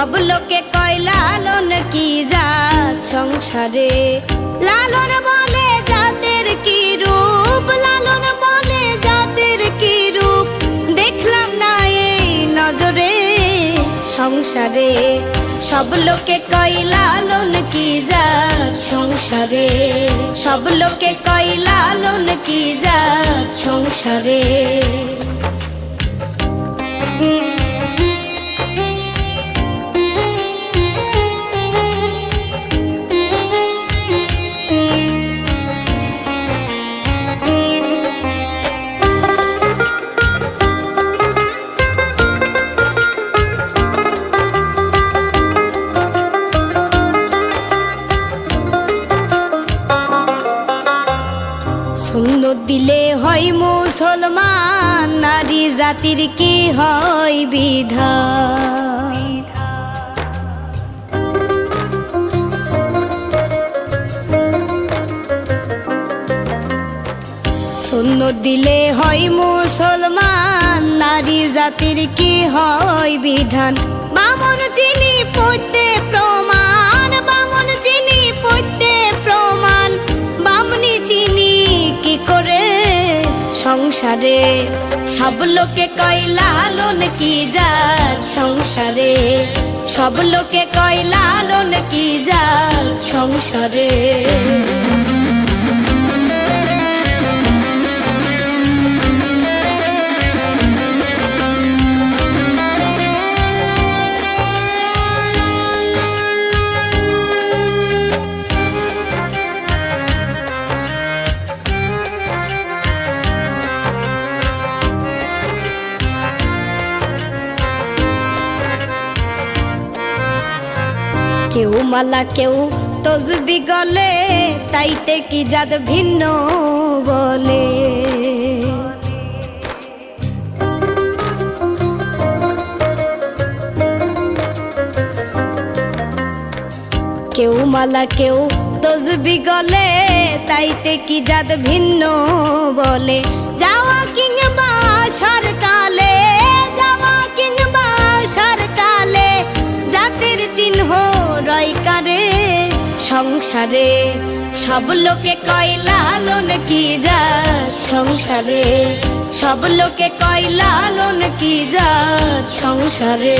সব লোকে কয়, লালন কি জাত সংসারে? লালন বলে জাতের কি রূপ? লালন বলে জাতের কি রূপ? দেখলাম না এই নজরে সংসারে। সব লোকে কয়, লালন কি জাত সংসারে? সব লোকে কয়, লালন কি জাত সংসারে? জাতির কি হয় বিধান সুন্দর দিলে হয় মুসলমান, নারী জাতির কি হয় বিধান? বামন চিনি পড়তে প্রমাণ, বামন চিনি পড়তে প্রমাণ, বামনি চিনি সংসারে? সব লোকে কয়, লালন কি যার সংসারে? সব লোকে কয়, লালন কি যার সংসারে? মালা কেউ তসবি গলে তাইতে কি জাত ভিন্ন বলে কেউ মালা কেউ তসবি গলে তাইতে কি জাত ভিন্ন বলে যাওয়া কিংবা সরকালে জাতের চিহ্ন রয়কারে সংসারে সব লোকে কয়, লালন কি যা সংসারে সব লোকে কয়, লালন কি যা সংসারে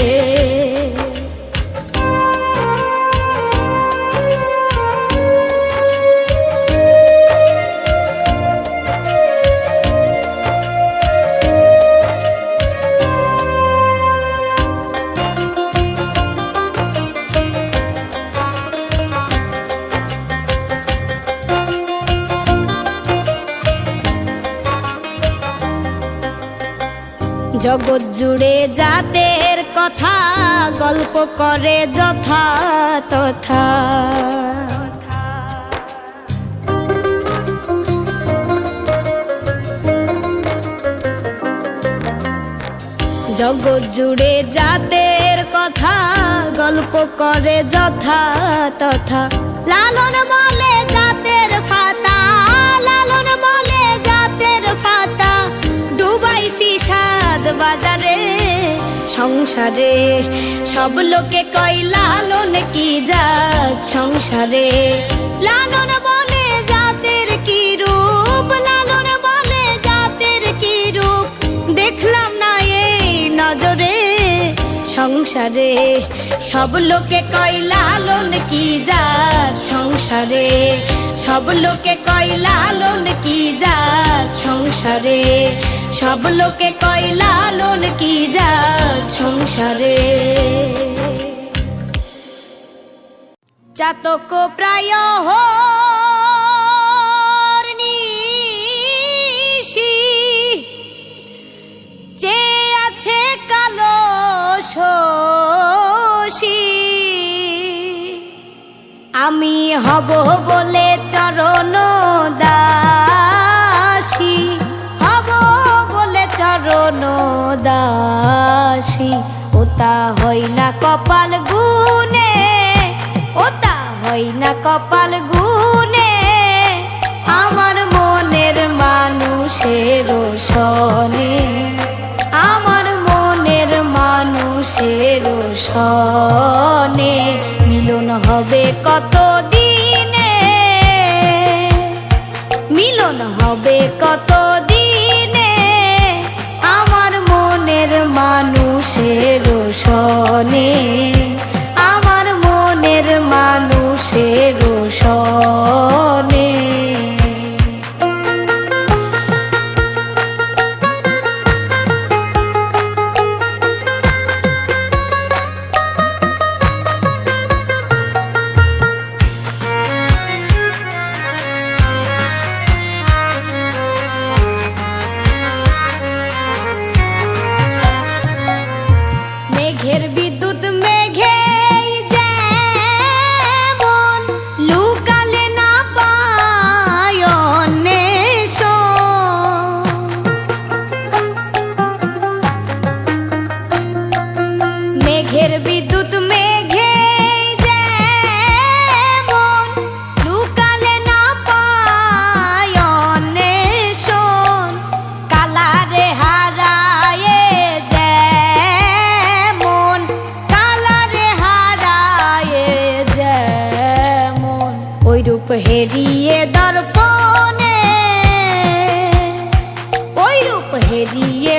জগৎ জুড়ে জাতের কথা গল্প করে যথা তথা। জগৎ জুড়ে জাতের কথা গল্প করে যথা তথা। লালন বলে জাতের ফাতা, লালন বলে জাতের ফাতা, ডুবাইছি সাদ বাজারে, সংসারে। সব লোকে কয়, লালন কি জাত সংসারে? লালন বলে জাতের কি রূপ? লালন বলে জাতের কি রূপ? দেখলাম না এই নজরে সংসারে। সব লোকে কয়, লালন কি জাত সংসারে? সব লোকে কয়, লালন কি জাত সংসারে? সব লোকে কয়, লালন কি জাত সংসারে? চাতক প্রায় যে আছে কালো শশী আমি হব বলে চরণ দাসী। হব বলে চরণ দাসী। ওতা হই না কপাল গুনে ওতা হই না কপাল গুনে আমার মনের মানুষের সনে আমার মনের মানুষের সনে মিলন হবে と দিয়ে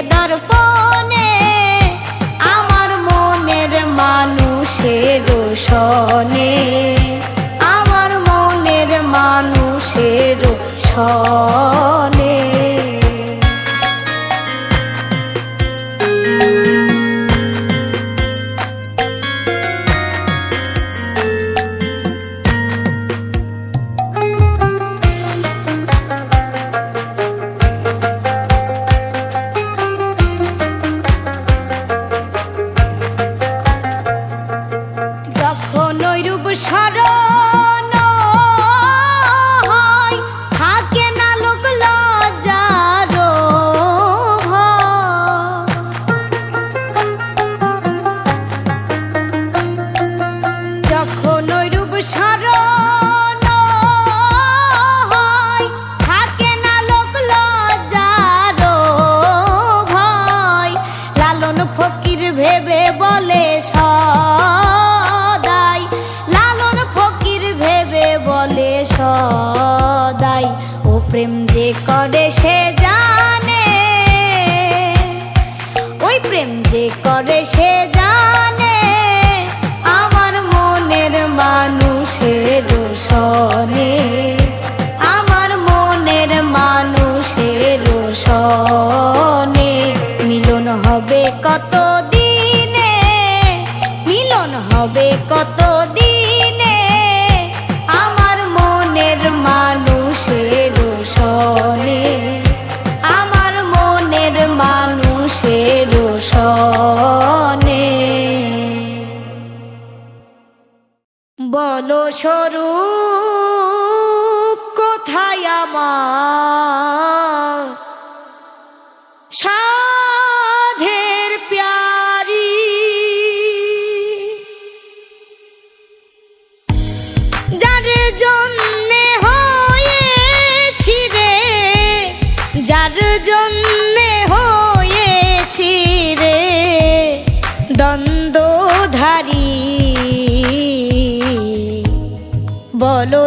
মনে মিলন হবে কত দিনে মিলন হবে কত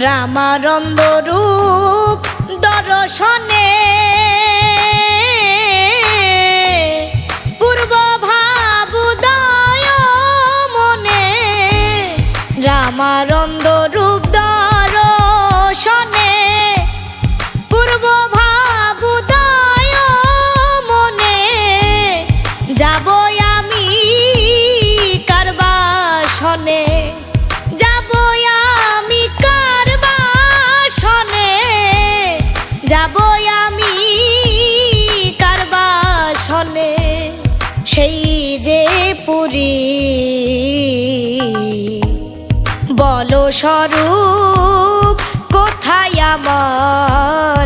রামারম্ব রূপ দর্শনে বলো স্বরূপ কোথায় আমার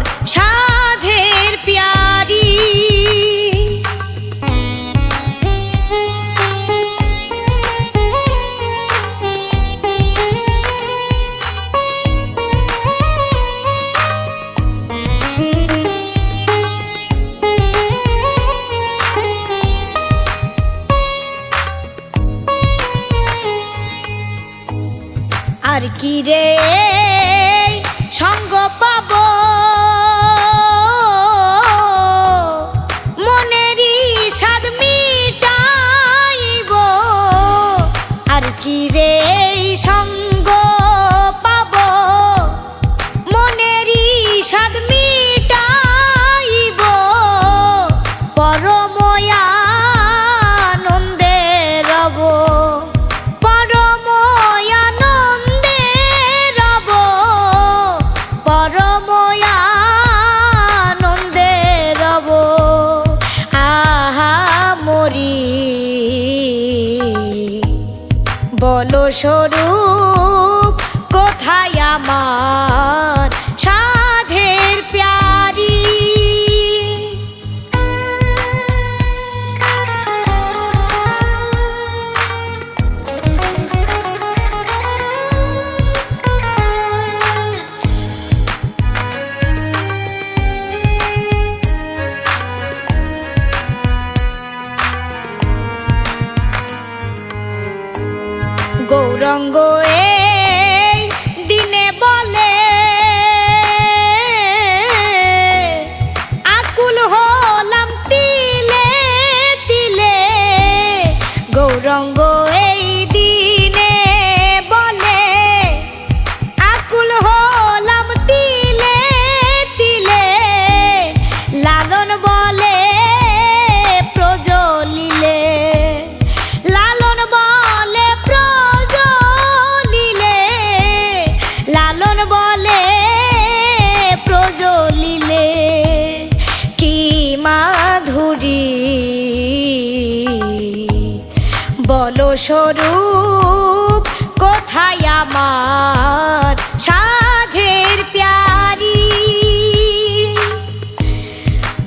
স্বরূপ কোথায় আমার সাধের প্যারি?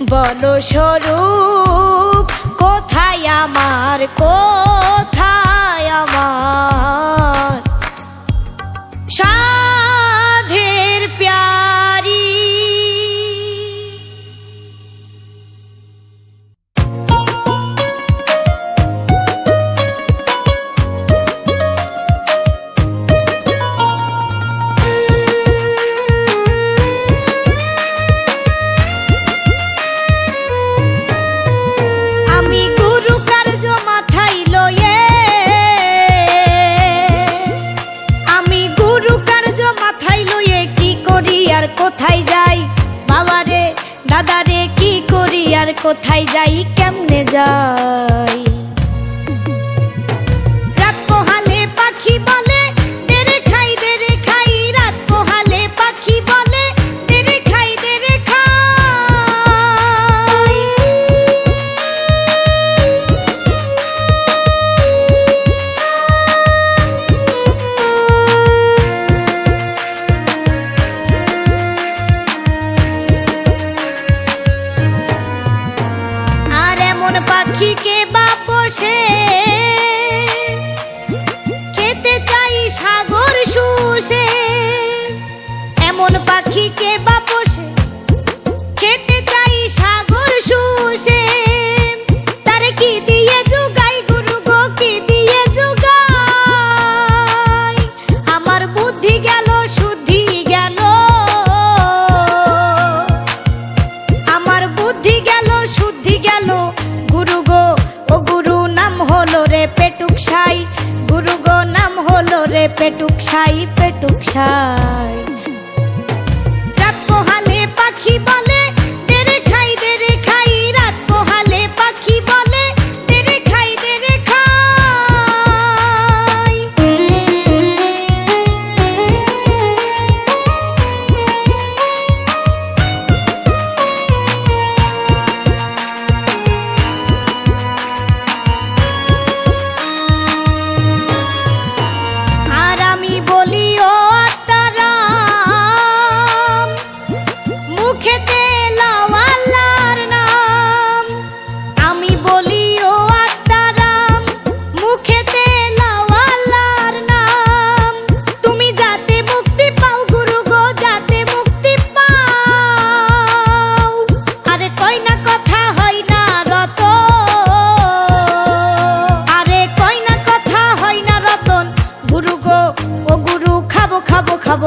বনস্বরূপ কোথায় আমার কোথায় আমার? 滞在。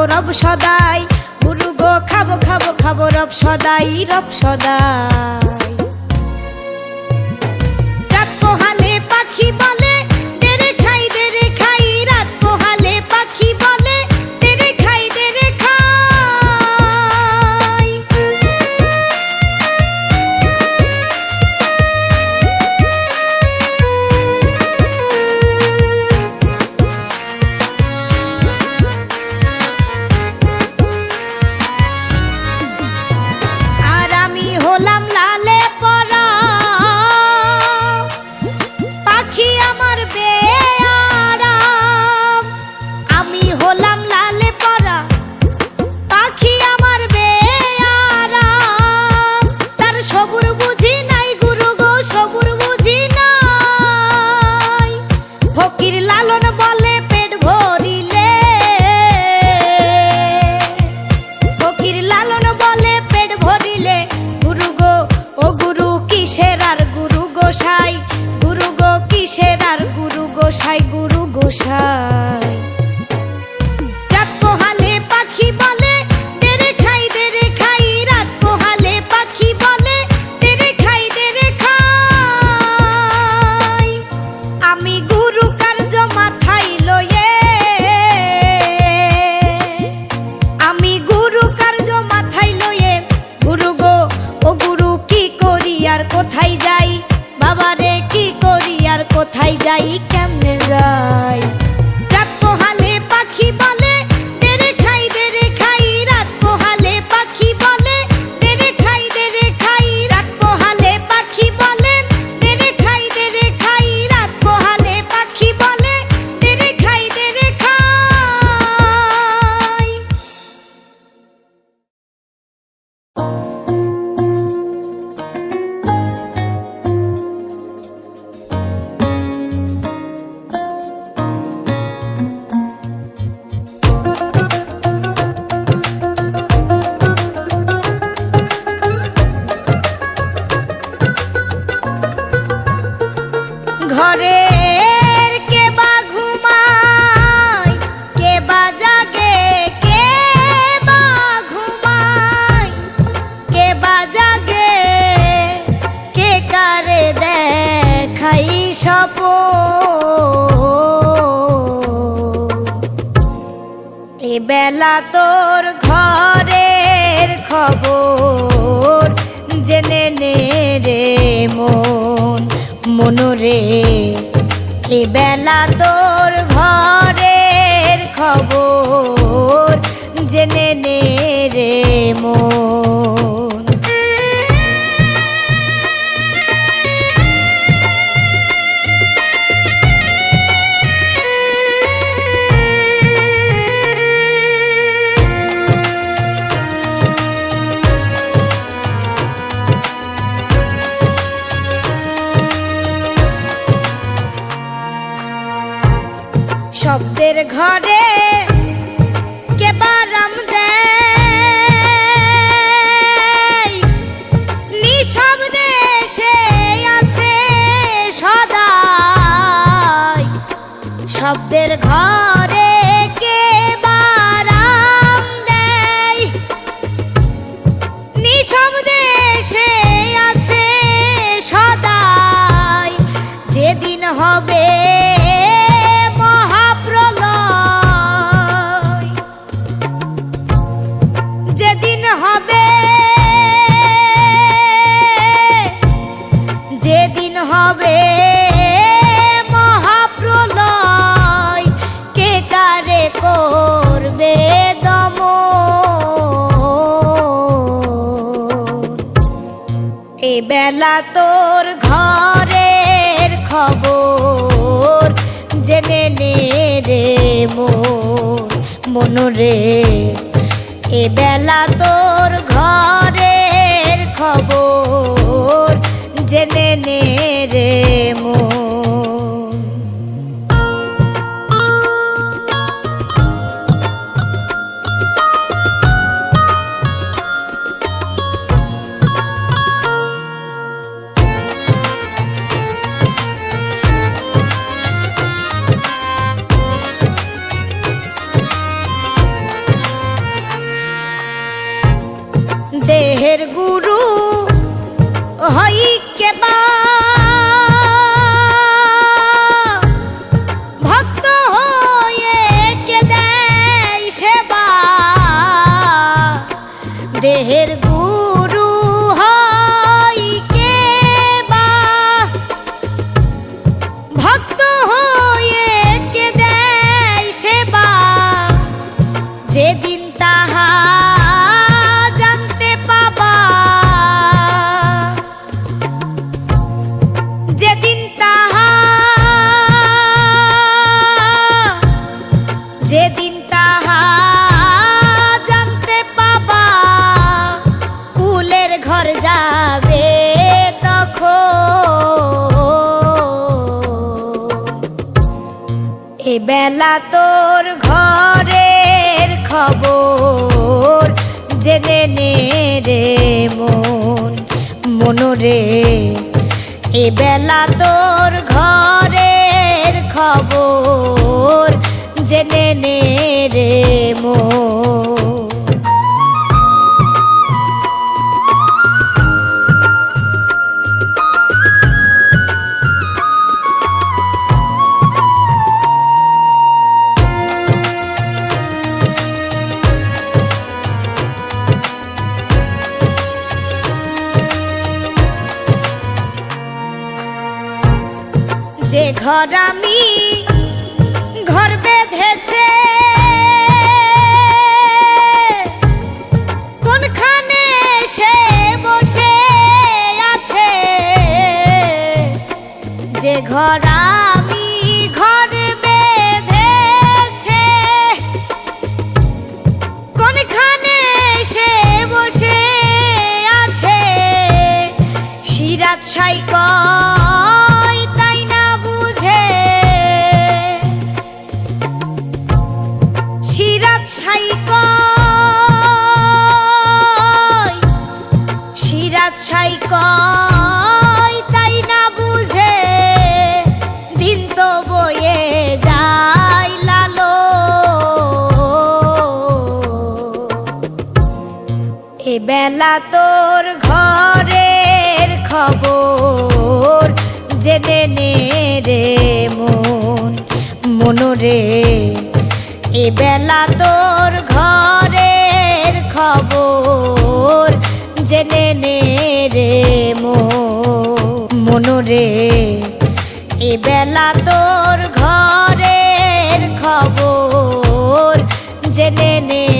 খাব রব সদাই। গুরু গো খাব খাব খাব রব সদাই রব সদাই sale রে এ বেলা তোর ঘরের খবর জেনে নে রে মো ঘরে কে বারাম নিঃশব্দে সে আছে সদাই শব্দের ঘর বেলা তোর ঘরের খবর। জেনে নে রে মন রে। এ বেলা তোর ঘরের খবর। জেনে নে রে মোর এ বেলা তোর ঘরের খবর জেনে নে রে মন মনরে এ বেলা তোর ঘরের খবর জেনে নে রে মন। ঘর আমি ঘর বেঁধেছে বেলা তোর ঘরের খবর জেনে নে রে মন মনরে এ বেলা তোর ঘরের খবর জেনে নে রে মন মনরে এ বেলা তোর ঘরের খবর জেনে নে